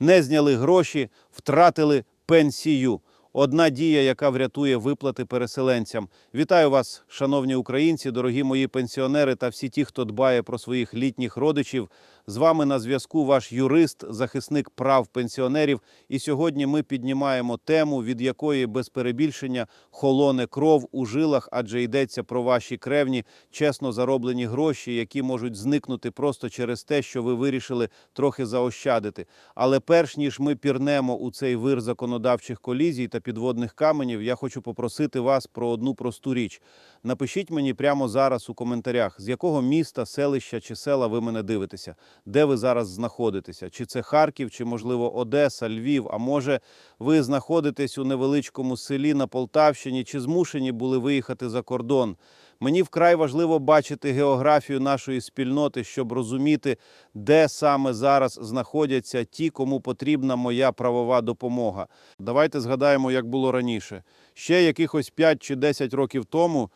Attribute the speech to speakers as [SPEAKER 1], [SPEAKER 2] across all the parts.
[SPEAKER 1] не зняли гроші, втратили пенсію. Одна дія, яка врятує виплати переселенцям. Вітаю вас, шановні українці, дорогі мої пенсіонери та всі ті, хто дбає про своїх літніх родичів. З вами на зв'язку ваш юрист, захисник прав пенсіонерів. І сьогодні ми піднімаємо тему, від якої без перебільшення холоне кров у жилах, адже йдеться про ваші кревні, чесно зароблені гроші, які можуть зникнути просто через те, що ви вирішили трохи заощадити. Але перш ніж ми пірнемо у цей вир законодавчих колізій та підводних каменів, я хочу попросити вас про одну просту річ. Напишіть мені прямо зараз у коментарях, з якого міста, селища чи села ви мене дивитеся, де ви зараз знаходитеся, чи це Харків, чи можливо Одеса, Львів. А може, ви знаходитесь у невеличкому селі на Полтавщині, чи змушені були виїхати за кордон. Мені вкрай важливо бачити географію нашої спільноти, щоб розуміти, де саме зараз знаходяться ті, кому потрібна моя правова допомога. Давайте згадаємо, як було раніше. Ще якихось 5 чи 10 років тому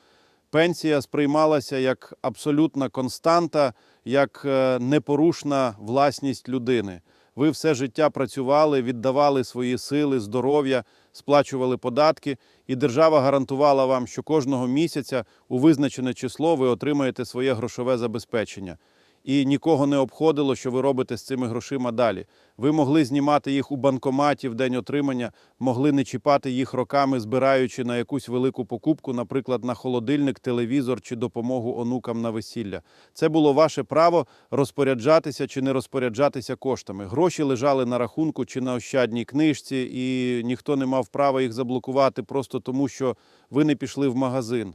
[SPEAKER 1] пенсія сприймалася як абсолютна константа, як е, непорушна власність людини. Ви все життя працювали, віддавали свої сили, здоров'я, сплачували податки, і держава гарантувала вам, що кожного місяця у визначене число ви отримаєте своє грошове забезпечення. І нікого не обходило, що ви робите з цими грошима далі. Ви могли знімати їх у банкоматі в день отримання, могли не чіпати їх роками, збираючи на якусь велику покупку, наприклад, на холодильник, телевізор чи допомогу онукам на весілля. Це було ваше право розпоряджатися чи не розпоряджатися коштами. Гроші лежали на рахунку чи на ощадній книжці, і ніхто не мав права їх заблокувати просто тому, що ви не пішли в магазин.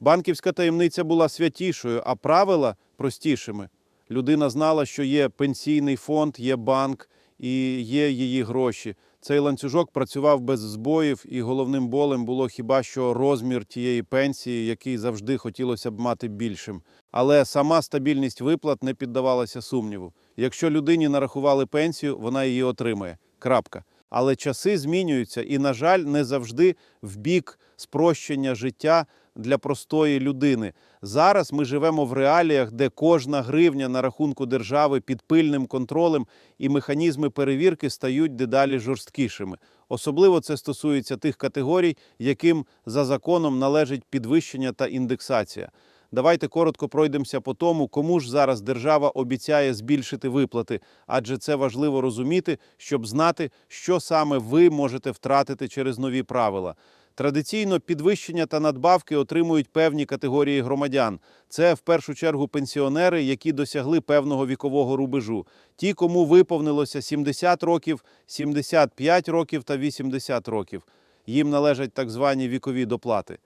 [SPEAKER 1] Банківська таємниця була святішою, а правила простішими. Людина знала, що є пенсійний фонд, є банк і є її гроші. Цей ланцюжок працював без збоїв, і головним болем було хіба що розмір тієї пенсії, який завжди хотілося б мати більшим. Але сама стабільність виплат не піддавалася сумніву. Якщо людині нарахували пенсію, вона її отримає. Крапка. Але часи змінюються, і, на жаль, не завжди в бік спрощення життя для простої людини. Зараз ми живемо в реаліях, де кожна гривня на рахунку держави під пильним контролем і механізми перевірки стають дедалі жорсткішими. Особливо це стосується тих категорій, яким за законом належить підвищення та індексація. Давайте коротко пройдемося по тому, кому ж зараз держава обіцяє збільшити виплати, адже це важливо розуміти, щоб знати, що саме ви можете втратити через нові правила. Традиційно підвищення та надбавки отримують певні категорії громадян. Це в першу чергу пенсіонери, які досягли певного вікового рубежу. Ті, кому виповнилося 70 років, 75 років та 80 років. Їм належать так звані вікові доплати.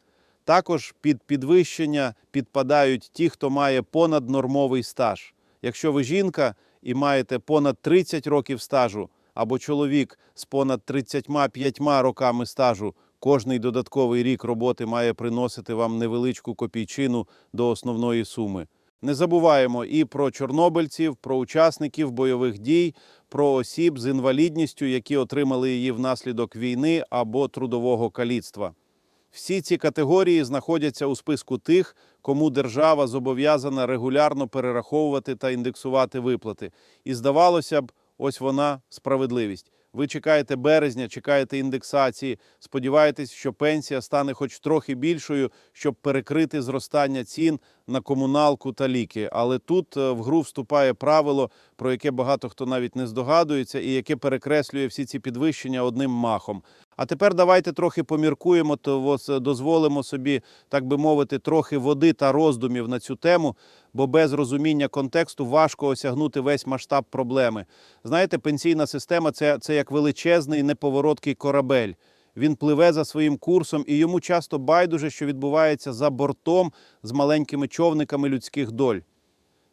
[SPEAKER 1] Також під підвищення підпадають ті, хто має понаднормовий стаж. Якщо ви жінка і маєте понад 30 років стажу, або чоловік з понад 35 роками стажу, кожний додатковий рік роботи має приносити вам невеличку копійчину до основної суми. Не забуваємо і про чорнобильців, про учасників бойових дій, про осіб з інвалідністю, які отримали її внаслідок війни або трудового каліцтва. Всі ці категорії знаходяться у списку тих, кому держава зобов'язана регулярно перераховувати та індексувати виплати. І здавалося б, ось вона справедливість. Ви чекаєте березня, чекаєте індексації, сподіваєтесь, що пенсія стане хоч трохи більшою, щоб перекрити зростання цін на комуналку та ліки. Але тут е, в гру вступає правило, про яке багато хто навіть не здогадується, і яке перекреслює всі ці підвищення одним махом. А тепер давайте трохи поміркуємо, то дозволимо собі, так би мовити, трохи води та роздумів на цю тему, бо без розуміння контексту важко осягнути весь масштаб проблеми. Знаєте, пенсійна система це, це як величезний неповороткий корабель. Він пливе за своїм курсом, і йому часто байдуже, що відбувається за бортом з маленькими човниками людських доль.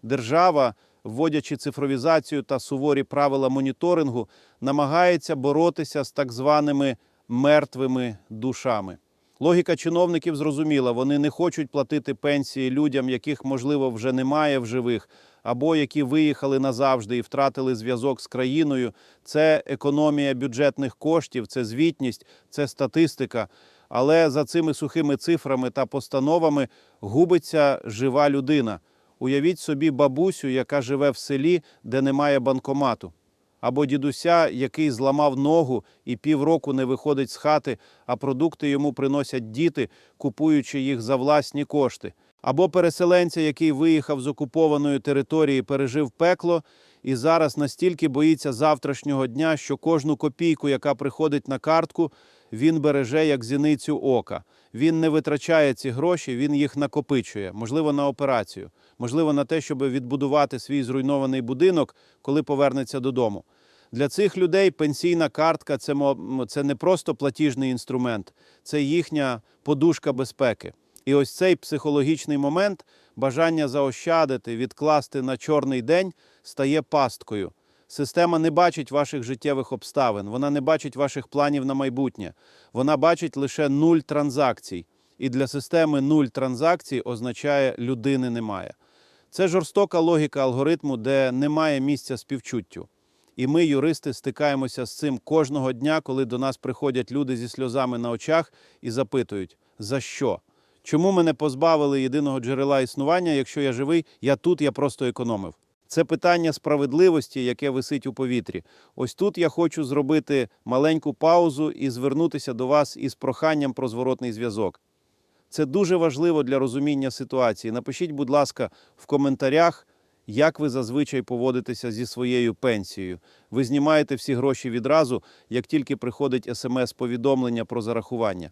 [SPEAKER 1] Держава, вводячи цифровізацію та суворі правила моніторингу, намагається боротися з так званими мертвими душами. Логіка чиновників зрозуміла, вони не хочуть платити пенсії людям, яких, можливо, вже немає в живих, або які виїхали назавжди і втратили зв'язок з країною. Це економія бюджетних коштів, це звітність, це статистика. Але за цими сухими цифрами та постановами губиться жива людина. Уявіть собі бабусю, яка живе в селі, де немає банкомату. або дідуся, який зламав ногу і півроку не виходить з хати, а продукти йому приносять діти, купуючи їх за власні кошти, або переселенця, який виїхав з окупованої території, пережив пекло і зараз настільки боїться завтрашнього дня, що кожну копійку, яка приходить на картку, він береже як зіницю ока. Він не витрачає ці гроші, він їх накопичує, можливо, на операцію, можливо, на те, щоб відбудувати свій зруйнований будинок, коли повернеться додому. Для цих людей пенсійна картка це, не просто платіжний інструмент, це їхня подушка безпеки. І ось цей психологічний момент, бажання заощадити, відкласти на чорний день, стає пасткою. Система не бачить ваших життєвих обставин, вона не бачить ваших планів на майбутнє. Вона бачить лише нуль транзакцій. І для системи нуль транзакцій означає людини немає. Це жорстока логіка алгоритму, де немає місця співчуттю. І ми, юристи, стикаємося з цим кожного дня, коли до нас приходять люди зі сльозами на очах і запитують: за що? Чому мене позбавили єдиного джерела існування? Якщо я живий, я тут, я просто економив. Це питання справедливості, яке висить у повітрі. Ось тут я хочу зробити маленьку паузу і звернутися до вас із проханням про зворотний зв'язок. Це дуже важливо для розуміння ситуації. Напишіть, будь ласка, в коментарях, як ви зазвичай поводитеся зі своєю пенсією. Ви знімаєте всі гроші відразу, як тільки приходить смс-повідомлення про зарахування.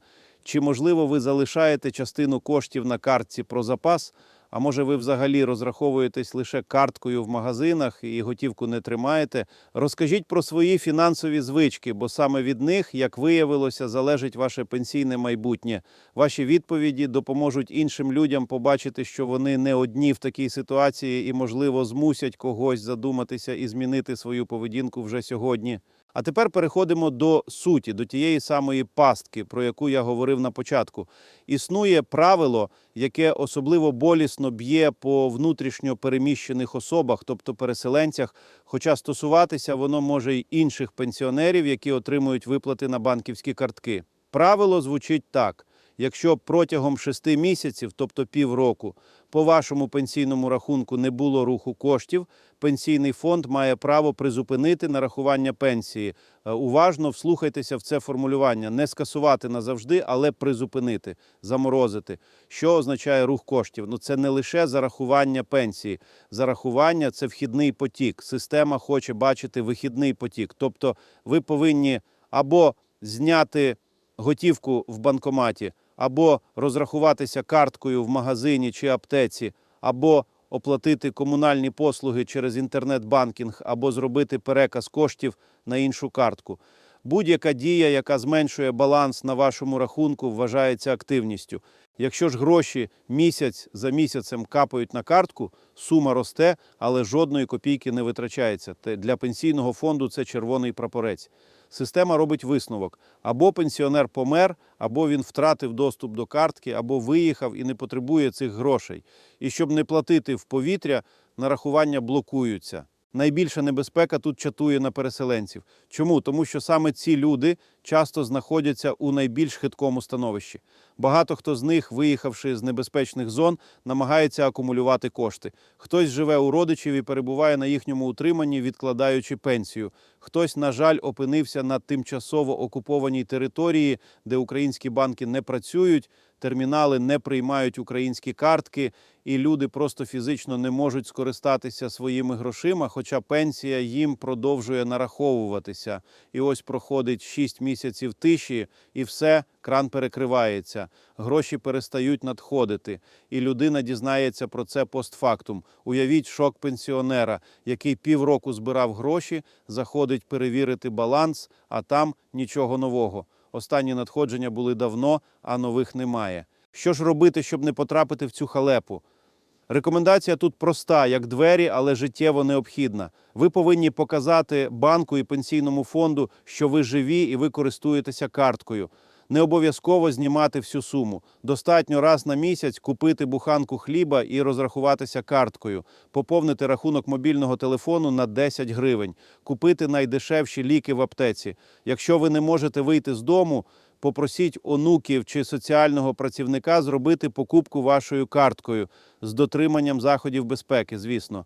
[SPEAKER 1] Чи, можливо, ви залишаєте частину коштів на картці про запас? А може, ви взагалі розраховуєтесь лише карткою в магазинах і готівку не тримаєте? Розкажіть про свої фінансові звички, бо саме від них, як виявилося, залежить ваше пенсійне майбутнє. Ваші відповіді допоможуть іншим людям побачити, що вони не одні в такій ситуації і, можливо, змусять когось задуматися і змінити свою поведінку вже сьогодні. А тепер переходимо до суті, до тієї самої пастки, про яку я говорив на початку. Існує правило, яке особливо болісно б'є по внутрішньо переміщених особах, тобто переселенцях, хоча стосуватися воно може й інших пенсіонерів, які отримують виплати на банківські картки. Правило звучить так: якщо протягом шести місяців, тобто півроку, по вашому пенсійному рахунку не було руху коштів, пенсійний фонд має право призупинити нарахування пенсії. Е, Уважно вслухайтеся в це формулювання: не скасувати назавжди, але призупинити, заморозити. Що означає рух коштів? Ну це не лише зарахування пенсії. Зарахування це вхідний потік. Система хоче бачити вихідний потік. Тобто, ви повинні або зняти готівку в банкоматі, або розрахуватися карткою в магазині чи аптеці, або оплатити комунальні послуги через інтернет-банкінг, або зробити переказ коштів на іншу картку. Будь-яка дія, яка зменшує баланс на вашому рахунку, вважається активністю. Якщо ж гроші місяць за місяцем капають на картку, сума росте, але жодної копійки не витрачається. Для пенсійного фонду це червоний прапорець. Система робить висновок: або пенсіонер помер, або він втратив доступ до картки, або виїхав і не потребує цих грошей. І щоб не платити в повітря, нарахування блокуються. Найбільша небезпека тут чатує на переселенців. Чому? Тому що саме ці люди часто знаходяться у найбільш хиткому становищі. Багато хто з них, виїхавши з небезпечних зон, намагається акумулювати кошти. Хтось живе у родичів і перебуває на їхньому утриманні, відкладаючи пенсію. Хтось, на жаль, опинився на тимчасово окупованій території, де українські банки не працюють, термінали не приймають українські картки, і люди просто фізично не можуть скористатися своїми грошима, хоча пенсія їм продовжує нараховуватися. І ось проходить 6 місяців тиші, і все, кран перекривається, гроші перестають надходити, і людина дізнається про це постфактум. Уявіть шок пенсіонера, який півроку збирав гроші, заходить перевірити баланс, а там нічого нового. Останні надходження були давно, а нових немає. Що ж робити, щоб не потрапити в цю халепу? Рекомендація тут проста, як двері, але життєво необхідна. Ви повинні показати банку і пенсійному фонду, що ви живі і ви користуєтеся карткою. Не обов'язково знімати всю суму. Достатньо раз на місяць купити буханку хліба і розрахуватися карткою, поповнити рахунок мобільного телефону на 10 гривень, купити найдешевші ліки в аптеці. Якщо ви не можете вийти з дому, попросіть онуків чи соціального працівника зробити покупку вашою карткою з дотриманням заходів безпеки, звісно.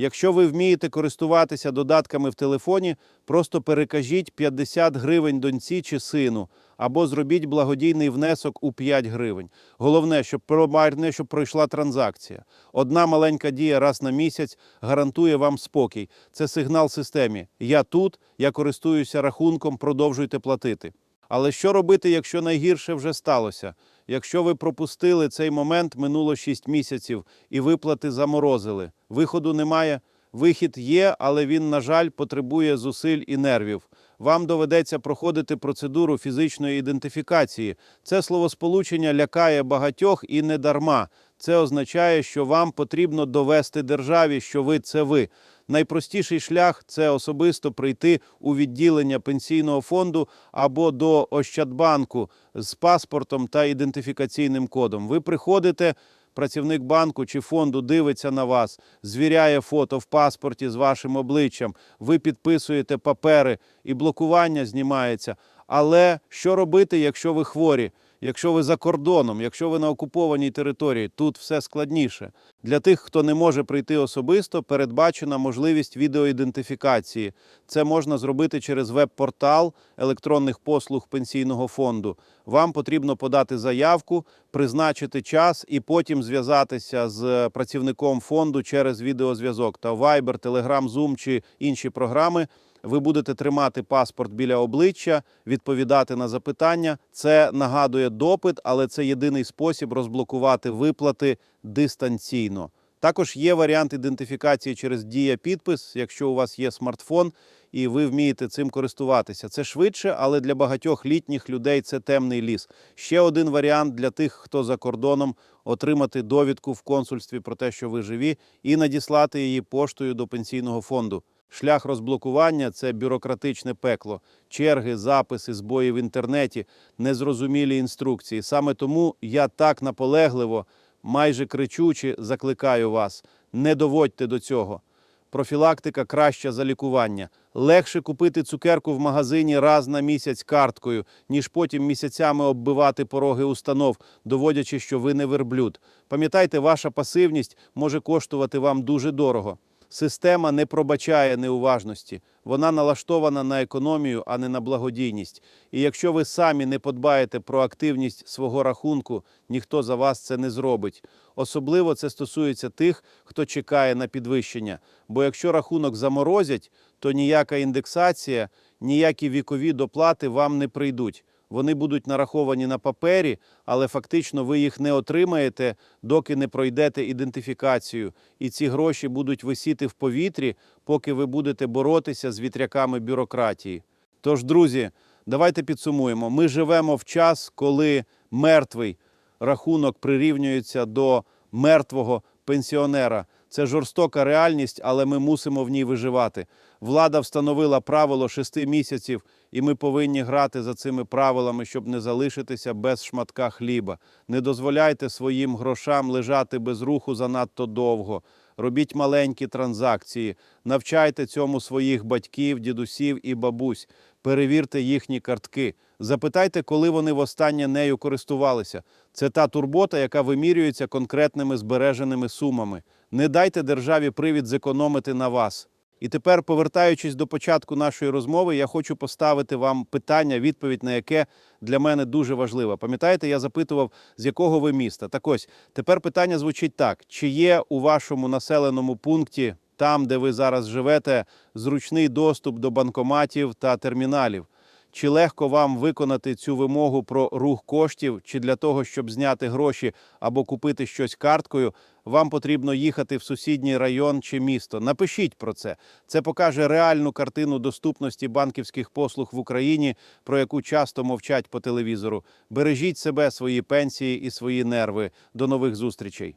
[SPEAKER 1] Якщо ви вмієте користуватися додатками в телефоні, просто перекажіть 50 гривень доньці чи сину, або зробіть благодійний внесок у 5 гривень. Головне, щоб промарне, щоб пройшла транзакція. Одна маленька дія раз на місяць гарантує вам спокій. Це сигнал системі. Я тут, я користуюся рахунком, продовжуйте платити. Але що робити, якщо найгірше вже сталося? Якщо ви пропустили цей момент, минуло 6 місяців і виплати заморозили. Виходу немає. Вихід є, але він, на жаль, потребує зусиль і нервів. Вам доведеться проходити процедуру фізичної ідентифікації. Це словосполучення лякає багатьох і не дарма. Це означає, що вам потрібно довести державі, що ви це ви. Найпростіший шлях це особисто прийти у відділення пенсійного фонду або до Ощадбанку з паспортом та ідентифікаційним кодом. Ви приходите. Працівник банку чи фонду дивиться на вас, звіряє фото в паспорті з вашим обличчям, ви підписуєте папери і блокування знімається. Але що робити, якщо ви хворі, якщо ви за кордоном, якщо ви на окупованій території? Тут все складніше. Для тих, хто не може прийти особисто, передбачена можливість відеоідентифікації. Це можна зробити через веб-портал електронних послуг пенсійного фонду. Вам потрібно подати заявку, призначити час і потім зв'язатися з працівником фонду через відеозв'язок та Viber, Telegram, Zoom чи інші програми. Ви будете тримати паспорт біля обличчя, відповідати на запитання. Це нагадує допит, але це єдиний спосіб розблокувати виплати дистанційно. Також є варіант ідентифікації через дія підпис, якщо у вас є смартфон і ви вмієте цим користуватися. Це швидше, але для багатьох літніх людей це темний ліс. Ще один варіант для тих, хто за кордоном, отримати довідку в консульстві про те, що ви живі, і надіслати її поштою до пенсійного фонду. Шлях розблокування це бюрократичне пекло, черги, записи, збої в інтернеті, незрозумілі інструкції. Саме тому я так наполегливо, майже кричучи, закликаю вас: не доводьте до цього. Профілактика краща за лікування. Легше купити цукерку в магазині раз на місяць карткою, ніж потім місяцями оббивати пороги установ, доводячи, що ви не верблюд. Пам'ятайте, ваша пасивність може коштувати вам дуже дорого. Система не пробачає неуважності. Вона налаштована на економію, а не на благодійність. І якщо ви самі не подбаєте про активність свого рахунку, ніхто за вас це не зробить. Особливо це стосується тих, хто чекає на підвищення. Бо якщо рахунок заморозять, то ніяка індексація, ніякі вікові доплати вам не прийдуть. Вони будуть нараховані на папері, але фактично ви їх не отримаєте, доки не пройдете ідентифікацію. І ці гроші будуть висіти в повітрі, поки ви будете боротися з вітряками бюрократії. Тож, друзі, давайте підсумуємо. Ми живемо в час, коли мертвий рахунок прирівнюється до мертвого пенсіонера. Це жорстока реальність, але ми мусимо в ній виживати. Влада встановила правило шести місяців, і ми повинні грати за цими правилами, щоб не залишитися без шматка хліба. Не дозволяйте своїм грошам лежати без руху занадто довго. Робіть маленькі транзакції, навчайте цьому своїх батьків, дідусів і бабусь. Перевірте їхні картки. Запитайте, коли вони востаннє нею користувалися. Це та турбота, яка вимірюється конкретними збереженими сумами. Не дайте державі привід зекономити на вас. І тепер, повертаючись до початку нашої розмови, я хочу поставити вам питання, відповідь на яке для мене дуже важлива. Пам'ятаєте, я запитував, з якого ви міста? Так ось тепер питання звучить так: чи є у вашому населеному пункті, там, де ви зараз живете, зручний доступ до банкоматів та терміналів? Чи легко вам виконати цю вимогу про рух коштів, чи для того, щоб зняти гроші або купити щось карткою, вам потрібно їхати в сусідній район чи місто? Напишіть про це. Це покаже реальну картину доступності банківських послуг в Україні, про яку часто мовчать по телевізору. Бережіть себе, свої пенсії і свої нерви. До нових зустрічей.